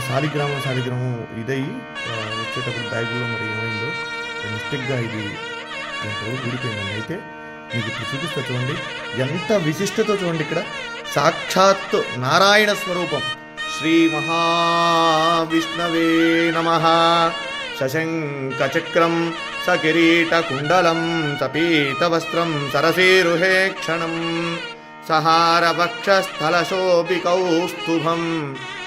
శాలిగ్రామం సాలిగ్రామం ఇదై ఆ, వచ్చేటప్పుడు బ్యాగులో మరి ఏమైందో మిస్టేక్గా ఇది ఎంతవరకు ఊడిపోయిందండి. అయితే మీకు ఇప్పుడు చూపిస్తా చూడండి. ఎంత విశిష్టత చూడండి ఇక్కడ. సాక్షాత్ నారాయణ స్వరూపం. శ్రీ మహావిష్ణవే నమ. శశంక చక్రం సకిరీట కుండలం సపీతవస్త్రం సరసీరుహే క్షణం. సహారవక్షస్థలశోపి కౌస్తుభం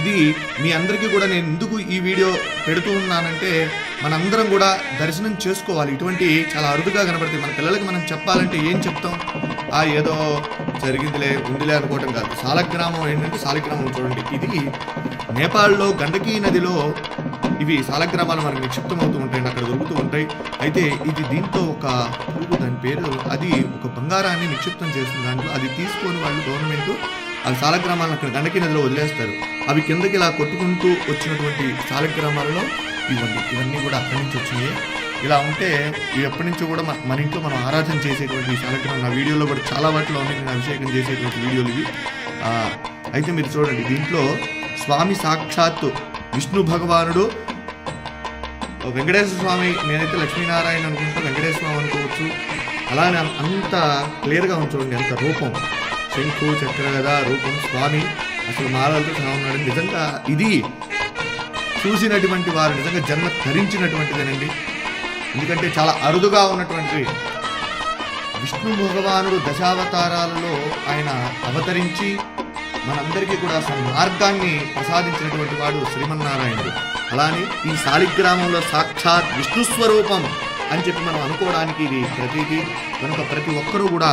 ఇది మీ అందరికీ కూడా నేను ఎందుకు ఈ వీడియో పెడుతూ ఉన్నానంటే మనందరం కూడా దర్శనం చేసుకోవాలి. ఇటువంటి చాలా అరుదుగా కనబడతాయి మన పిల్లలకి మనం చెప్పాలంటే ఏం చెప్తాం? ఆ ఏదో జరిగిందిలే ఉందిలే అనుకోవటం కాదు. సాలగ్రామం ఏంటంటే సాలగ్రామం చూడండి. ఇది నేపాల్లో గండకీ నదిలో ఇవి సాలగ్రామాలు మనకి నిక్షిప్తమవుతూ ఉంటాయండి అక్కడ దొరుకుతూ ఉంటాయి. అయితే ఇది దీంతో ఒక దాని పేరు అది ఒక బంగారాన్ని నిక్షిప్తం చేస్తుంది. దాంట్లో అది తీసుకొని వాళ్ళు గవర్నమెంట్ అవి సాలగ్రామాలను అక్కడ గండకి నదిలో వదిలేస్తారు. అవి కిందకి ఇలా కొట్టుకుంటూ వచ్చినటువంటి సాలగ్రామాలలో ఇవన్నీ ఇవన్నీ కూడా అక్కడి నుంచి వచ్చినాయి. ఇలా ఉంటే ఇవి ఎప్పటి నుంచో కూడా మన- మన ఇంట్లో మనం ఆరాధన చేసేటువంటి ఈ సాలగ్రామం నా వీడియోలో కూడా చాలా వాటిలో ఉన్నాయి. నేను అభిషేకం చేసేటువంటి వీడియోలు ఇవి. అయితే మీరు చూడండి దీంట్లో స్వామి సాక్షాత్తు విష్ణు భగవానుడు వెంకటేశ్వర స్వామి నేనైతే లక్ష్మీనారాయణ అనుకుంటా వెంకటేశ్వర స్వామి అనుకోవచ్చు. అలానే అంత క్లియర్గా ఉంది చూడండి అంత రూపం. శంఖు చక్రగద రూపం స్వామి. అసలు మాలలతో సహా ఉన్నాడు నిజంగా ఇది చూసినటువంటి వారు నిజంగా జన్మ ధరించినటువంటిదేనండి. ఎందుకంటే చాలా అరుదుగా ఉన్నటువంటి విష్ణు భగవానుడు దశావతారాలలో ఆయన అవతరించి మనందరికీ కూడా అసలు మార్గాన్ని ప్రసాదించినటువంటి వాడు శ్రీమన్నారాయణుడు. అలానే ఈ శాలిగ్రామంలో సాక్షాత్ విష్ణు స్వరూపం అని చెప్పి మనం అనుకోవడానికి ఇది ప్రతిదీ కనుక ప్రతి ఒక్కరూ కూడా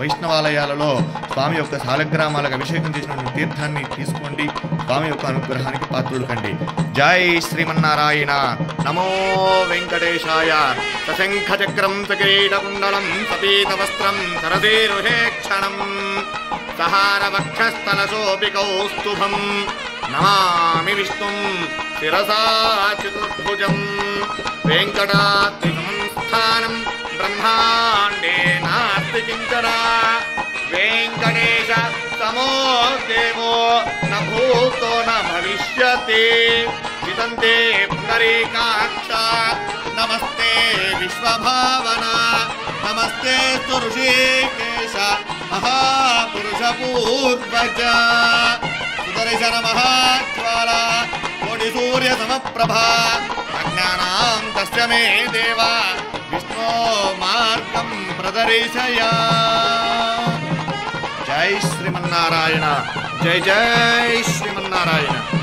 వైష్ణవాలయాలలో స్వామి యొక్క శాలగ్రామాలకు అభిషేకం చేసినటువంటి తీర్థాన్ని తీసుకోండి. స్వామి యొక్క అనుగ్రహానికి పాత్రుడు కండి. జై శ్రీమన్నారాయణ. నమో వెంకటేశాయ. సశంఖ చక్రం సకిరీటకుండలం సపీత వస్త్రం సరసేరుహే క్షణం. సహారవక్షస్థలశోపి కౌస్తుభం నమామి విష్ణుం శిరసా చతుర్భుజం. వెంకటాద్రి సంస్థానం బ్రహ్మా వెంకటేశ సమో దేవో నూతో భూతో న భవిష్యతి నమస్తే విశ్వభావన నమస్తే ఋషికేశ మహాపురుష పూర్వజ సుదర్శన మహాజ్వాల కోటి సూర్య సమప్రభా అజ్ఞానాం తస్య మే దేవా విష్ణో మార్గం ప్రదర్శయా. జై శ్రీమన్నారాయణ. జై జై శ్రీమన్నారాయణ.